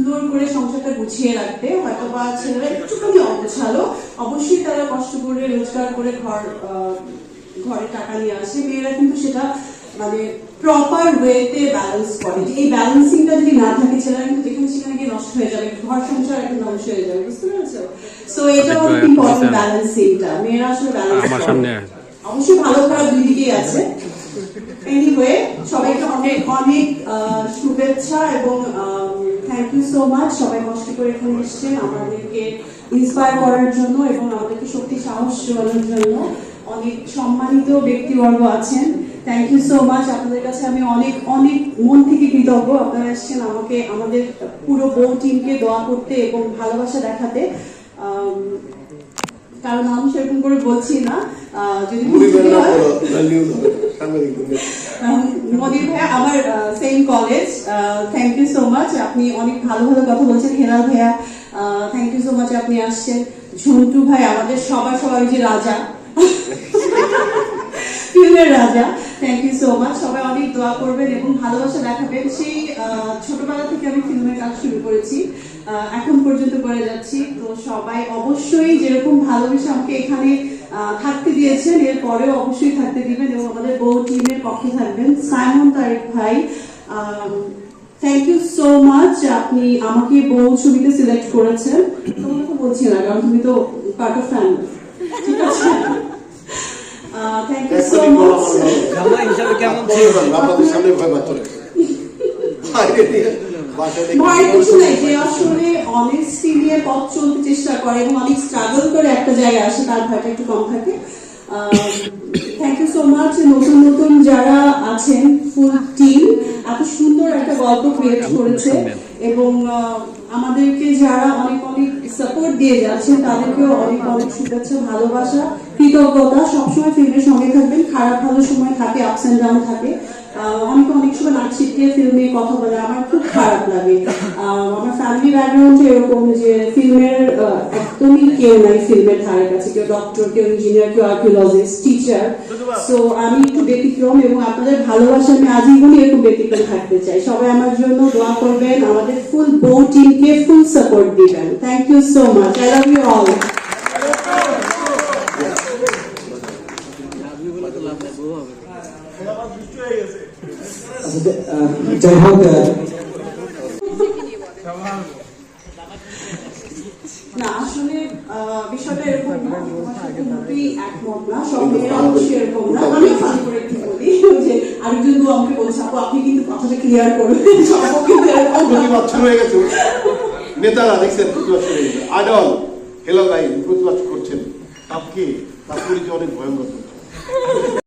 সুন্দর করে সংসারটা গুছিয়ে রাখতে হয়তো বা ছেলেরা একটুখানি অগোছালো অবশ্যই তারা কষ্ট করে রোজগার করে ঘর ঘরে টাকা নিয়ে আসে। মেয়েরা কিন্তু সেটা মানে প্রপার ওয়েতে ব্যালেন্স করে। এই ব্যালেন্সিংটা যদি না থাকে ছেলেরা কিন্তু যেখানে সেখানে গিয়ে নষ্ট হয়ে যাবে ঘর সংসার একদম ধ্বংস হয়ে যাবে বুঝতে পেরেছ? সো এটা একটু অনেক ইম্পর্টেন্ট। ব্যালেন্সিংটা মেয়েরা আসলে ব্যালেন্স আমার সামনে অবশ্যই ভালো খারাপ দুই দিকেই আছে। এনিওয়ে সবাইকে অনেক অনেক শুভেচ্ছা এবং থ্যাংক ইউ সো মাচ সবাই কষ্ট করে এখানে এসছেন। আমাদেরকে ইন্সপায়ার করার জন্য এবং আমাদেরকে শক্তি, সাহস জোগানোর জন্য অনেক সম্মানিত ব্যক্তিবর্গ আছেন। থ্যাংক ইউ সো মাচ আপনাদের কাছে আমি অনেক অনেক মন থেকে কৃতজ্ঞ। আপনারা এসছেন আমাকে, আমাদের পুরো বউ টিমকে দোয়া করতে এবং ভালোবাসা দেখাতে। কারণ আমি সেরকম করে বলছি না যদি মনির ভাইয়া আমার same college thank you so much আপনি অনেক ভালো ভালো কথা বলছেন ভাইয়া। থ্যাংক ইউ সো মাচ আপনি আসছেন। ঝন্টু ভাই আমাদের সবার সবার যে রাজা। ফিল্মের রাজা। থ্যাংক ইউ সো মাচ সবাই অনেক দোয়া করবেন এবং ভালোবাসা দেখাবেন। সেই ছোটবেলা থেকে আমি ফিল্মের কাজ শুরু করেছি। এখন পর্যন্ত করে যাচ্ছি। তো সবাই অবশ্যই যেরকম ভালোবেসে আমাকে এখানে আহ, থাকতে দিয়েছেন এর পরেও অবশ্যই থাকতে দিবেন এবং আমাদের বউ টিমের পক্ষে থাকবেন। সাইমন তারেক ভাই থ্যাংক ইউ সো মাচ আপনি আমাকে বউ ছবিতে সিলেক্ট করেছেন। তোমাকে তো বলছি না কারণ তুমি তো পার্ট অফ ফ্যান ঠিক আছে? থ্যাংক ইউ সো মাচ হিসাবে কেমন ছিল? আপনাদের সামনে ভয় পাচ্ছ ভয়ের কিছু নাই যে আসলে অনেস্টি নিয়ে পথ চলতে চেষ্টা করে এবং অনেক স্ট্রাগল করে একটা জায়গায় আসে তার ভয়টা একটু কম থাকে। থ্যাংক ইউ সো মাচ নতুন নতুন যারা আছেন ফুল টিম এত সুন্দর একটা গল্প ক্রিয়েট করেছে। এবং আমাদেরকে যারা অনেক অনেক সাপোর্ট দিয়ে যাচ্ছেন, তাদেরকেও অনেক অনেক শুভেচ্ছা, ভালোবাসা, কৃতজ্ঞতা। সবসময় ফিল্মের সঙ্গে থাকবেন, খারাপ ভালো সময় থাকে আপস এন্ড ডাউন থাকে। অনেকে সময় শিখিয়ে ফিল্মে কথা বলে, আমার খুব খারাপ লাগে। আমার ফ্যামিলি ব্যাকগ্রাউন্ড এরকম যে ফিল্মের একদমই কেউ নাই ফিল্মের ধারে কাছে, কেউ ডক্টর কেউ ইঞ্জিনিয়ার কেউ আর্কিওলজিস্ট টিচার সো আমি একটু ব্যতিক্রম এবং আপনাদের ভালোবাসা আমি আজীবনই এরকম ব্যতিক্রম থাকতে চাই। সবাই আমার জন্য দোয়া করবেন আমাদের ফুল বউ টিমকে ফুল সাপোর্ট দিবেন। Thank you so much I love you all যাই হোক না আসলে বিষয়টা এরকম না মোটেই একমত না সব মেয়েরা অবশ্যই এরকম না। আমি ফানি করে একটু বলি যে আরেকজন তো আমাকে বলছে আপু আপনি কিন্তু কথাটা ক্লিয়ার করবেন সব কিন্তু এরকম প্রতিবাদ শুরু হয়ে গেছে নেতারা দেখছেন প্রতিবাদ শুরু হয়ে গেছে। আইডল হেলাল ভাই প্রতিবাদ করছেন। তার পরিচয় অনেক ভয়ঙ্কর।